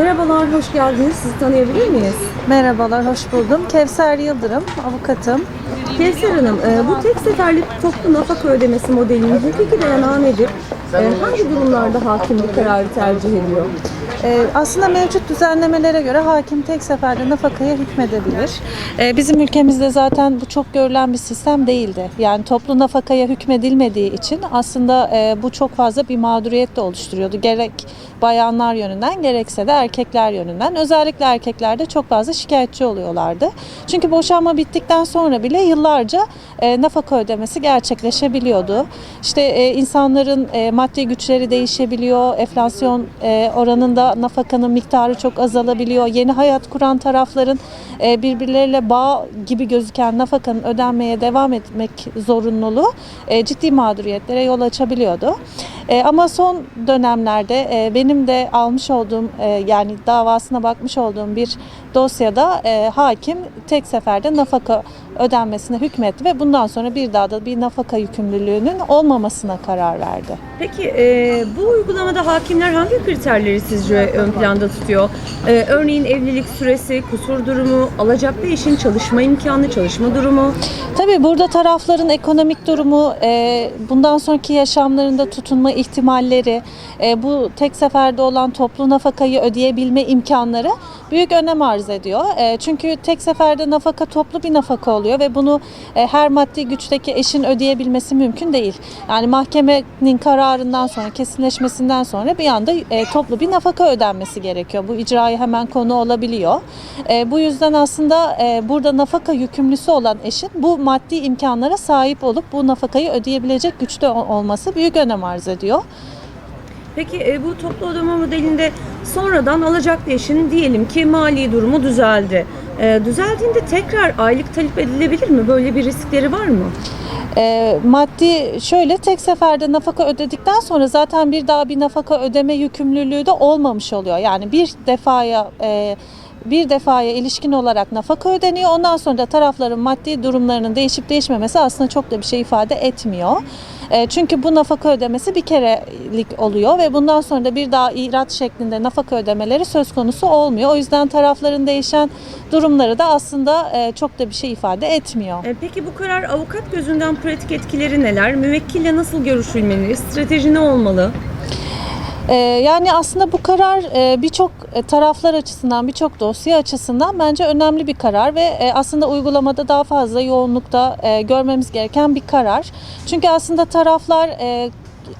Merhabalar, hoş geldiniz. Sizi tanıyabilir miyiz? Merhabalar, hoş buldum. Kevser Yıldırım, avukatım. Kevser Hanım, e, bu tek seferlik toplu nafaka ödemesi modelinin hukuki dayanağı nedir? E, hangi durumlarda hakim bu kararı tercih ediyor? Ee, aslında mevcut düzenlemelere göre hakim tek seferde nafakaya hükmedebilir. Ee, bizim ülkemizde zaten bu çok görülen bir sistem değildi. Yani toplu nafakaya hükmedilmediği için aslında e, bu çok fazla bir mağduriyet de oluşturuyordu. Gerek bayanlar yönünden gerekse de erkekler yönünden. Özellikle erkeklerde çok fazla şikayetçi oluyorlardı. Çünkü boşanma bittikten sonra bile yıllarca e, nafaka ödemesi gerçekleşebiliyordu. İşte e, insanların e, maddi güçleri değişebiliyor, enflasyon e, oranında nafakanın miktarı çok azalabiliyor. Yeni hayat kuran tarafların e, birbirleriyle bağ gibi gözüken nafakanın ödenmeye devam etmek zorunluluğu e, ciddi mağduriyetlere yol açabiliyordu. E, ama son dönemlerde benim de almış olduğum yani davasına bakmış olduğum bir dosyada hakim tek seferde nafaka ödenmesine hükmetti ve bundan sonra bir daha da bir nafaka yükümlülüğünün olmamasına karar verdi. Peki bu uygulamada hakimler hangi kriterleri sizce ön planda tutuyor? E, örneğin evlilik süresi, kusur durumu, alacaklı eşin çalışma imkanı, çalışma durumu. Tabii burada tarafların ekonomik durumu, e, bundan sonraki yaşamlarında tutunma ihtimalleri, e, bu tek seferde olan toplu nafakayı ödeyebilme imkanları büyük önem arz ediyor. E, çünkü tek seferde nafaka toplu bir nafaka oluyor ve bunu e, her maddi güçteki eşin ödeyebilmesi mümkün değil. Yani mahkemenin kararından sonra, kesinleşmesinden sonra bir anda e, toplu bir nafaka ödenmesi gerekiyor. Bu icraya hemen konu olabiliyor. E, bu yüzden aslında e, burada nafaka yükümlüsü olan eşin bu maddi imkanlara sahip olup bu nafakayı ödeyebilecek güçte olması büyük önem arz ediyor. Peki e, bu toplu ödeme modelinde sonradan alacaklı eşin diyelim ki mali durumu düzeldi. E, düzeldiğinde tekrar aylık talep edilebilir mi? Böyle bir riskleri var mı? E, maddi şöyle tek seferde nafaka ödedikten sonra zaten bir daha bir nafaka ödeme yükümlülüğü de olmamış oluyor. Yani bir defaya e, bir defaya ilişkin olarak nafaka ödeniyor. Ondan sonra da tarafların maddi durumlarının değişip değişmemesi aslında çok da bir şey ifade etmiyor. E, Çünkü bu nafaka ödemesi bir kerelik oluyor ve bundan sonra da bir daha irat şeklinde nafaka ödemeleri söz konusu olmuyor. O yüzden tarafların değişen durumları da aslında e, çok da bir şey ifade etmiyor. E, Peki bu karar avukat gözünden pratik etkileri neler? Müvekkille nasıl görüşülmeli? Strateji ne olmalı? Ee, yani aslında bu karar e, birçok e, taraflar açısından, birçok dosya açısından bence önemli bir karar ve e, aslında uygulamada daha fazla yoğunlukta görmemiz gereken bir karar. Çünkü aslında taraflar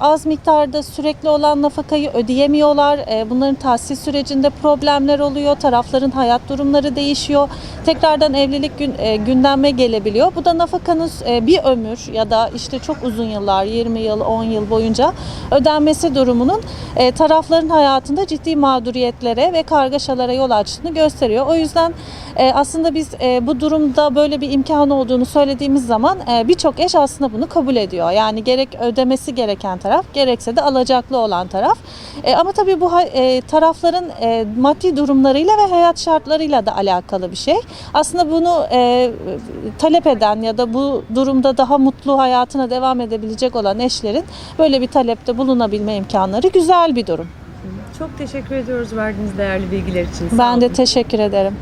az miktarda sürekli olan nafakayı ödeyemiyorlar. E, Bunların tahsis sürecinde problemler oluyor. Tarafların hayat durumları değişiyor. Tekrardan evlilik gün, e, gündeme gelebiliyor. Bu da nafakanın e, bir ömür ya da işte çok uzun yıllar 20 yıl 10 yıl boyunca ödenmesi durumunun e, tarafların hayatında ciddi mağduriyetlere ve kargaşalara yol açtığını gösteriyor. O yüzden aslında biz bu durumda böyle bir imkan olduğunu söylediğimiz zaman birçok eş aslında bunu kabul ediyor. Yani gerek ödemesi gereken taraf gerekse de alacaklı olan taraf. E, ama tabii bu e, tarafların e, maddi durumlarıyla ve hayat şartlarıyla da alakalı bir şey. Aslında bunu e, talep eden ya da bu durumda daha mutlu hayatına devam edebilecek olan eşlerin böyle bir talepte bulunabilme imkanları güzel bir durum. Çok teşekkür ediyoruz verdiğiniz değerli bilgiler için. Sağ Ben olun. de teşekkür ederim.